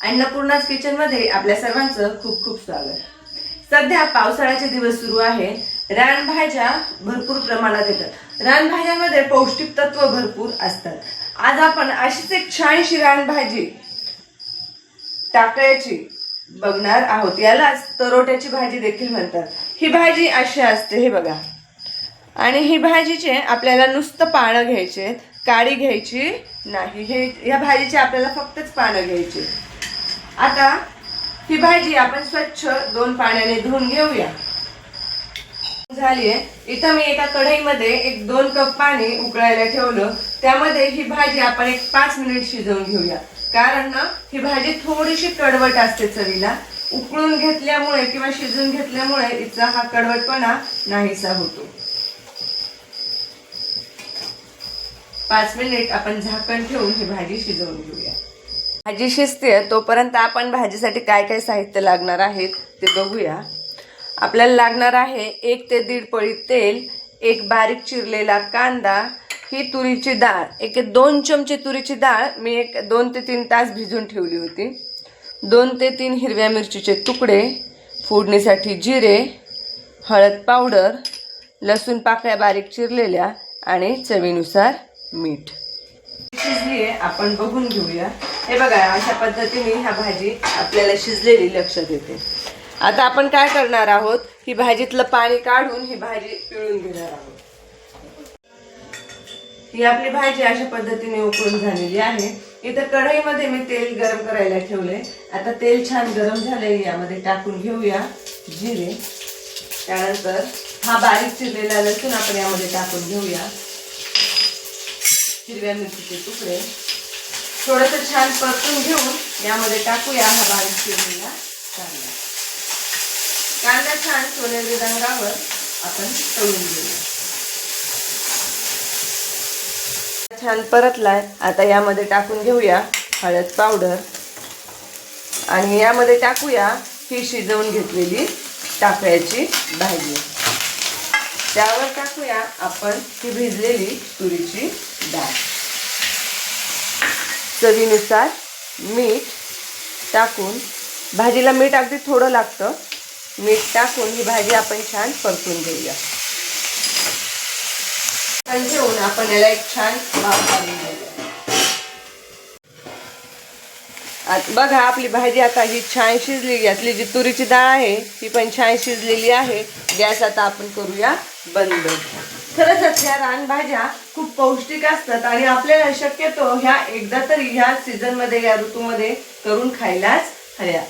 अन्नपूर्णाच किचनमध्ये आपल्या सर्वांचं खूप खूप स्वागत. सध्या पावसाळ्याचे दिवस सुरू आहे. रानभाज्या भरपूर प्रमाणात येतात. रानभाज्यामध्ये पौष्टिक तत्व भरपूर असतात. आज आपण अशीच एक छानशी रानभाजी टाकळ्याची बघणार आहोत. यालाच तरोट्याची भाजी देखील म्हणतात. ही भाजी अशी असते हे बघा. आणि ही भाजीचे आपल्याला नुसतं पानं घ्यायचे काळी घ्यायची नाही. हे या भाजीचे आपल्याला फक्तच पानं घ्यायची. आता ही भाजी आपण स्वच्छ दोन पाण्याने धुवून घेऊया. झालीये. इथं मी एका कढईमध्ये एक दोन कप पाणी उकळायला ठेवलं. त्यामध्ये ही भाजी आपण एक पाच मिनिट शिजवून घेऊया. कारण ना ही भाजी थोडीशी कडवट असते चवीला. उकळून घेतल्यामुळे किंवा शिजून घेतल्यामुळे हिचा हा कडवटपणा नाहीसा होतो. पाच मिनिट आपण झाकण ठेवून ही भाजी शिजवून घेऊया. भाजी शिजते तोपर्यंत आपण भाजीसाठी काय काय साहित्य लागणार आहे ते बघूया. आपल्याला लागणार आहे एक ते दीड पळी तेल एक बारीक चिरलेला कांदा ही तुरीची डाळ. एक दोन चमचे तुरीची डाळ मी एक दोन ते तीन तास भिजून ठेवली होती. दोन ते तीन हिरव्या मिरचीचे तुकडे फोडणीसाठी जिरे हळद पावडर लसूण पाकळ्या बारीक चिरलेल्या आणि चवीनुसार मीठ. शिजली आहे आपण बघून घेऊया. हे बघा अशा पद्धतीने ह्या भाजी आपल्याला शिजलेली लक्षात येते. आता आपण काय करणार आहोत? ही भाजीतलं पाणी काढून ही भाजी पिळून घेणार आहोत. ही आपली भाजी अशा पद्धतीने उकळून झालेली आहे. इथं कढईमध्ये मी तेल गरम करायला ठेवले आता तेल छान गरम झाले यामध्ये टाकून घेऊया जिरे. त्यानंतर हा बारीक चिरलेला लसूण आपण यामध्ये टाकून घेऊया. हिरव्या मिरचीचे तुकडे. थोडस छान परतून घेऊन यामध्ये टाकूया हा बारीक चिरलेला कांदा. कांदा छान सोनेरी रंगावर आपण तळून घेऊया. छान परतलाय. आता यामध्ये टाकून घेऊया हळद पावडर. आणि यामध्ये टाकूया ही शिजवून घेतलेली टाकळ्याची भाजी. त्यावर टाकूया आपण ही भिजलेली तुरीची डाळ. चवीनुसार मीठ टाकून भाजीला मीठ अगदी थोडं लागतं. मीठ टाकून ही भाजी आपण छान परतून घेऊया. घेऊन आपण याला एक छान भाव काढून घेऊया. बघा आपली भाजी आता ही छान शिजली यातली जी तुरीची डाळ आहे ती पण छान शिजलेली आहे. गॅस आता आपण करूया बंद. खरंच ह्या रानभाज्या खूप पौष्टिक असतात आणि आपल्याला शक्यतो ह्या एकदा तरी ह्या सीझनमध्ये या ऋतूमध्ये करून खायलाच हव्या.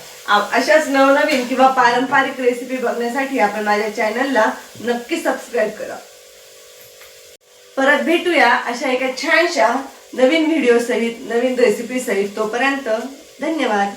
अशाच नवनवीन किंवा पारंपरिक रेसिपी बघण्यासाठी आपण माझ्या चॅनलला नक्की सबस्क्राईब करा. परत भेटूया अशा एका छानशा नवीन व्हिडिओ सहित नवीन रेसिपी सहित तोपर्यंत धन्यवाद.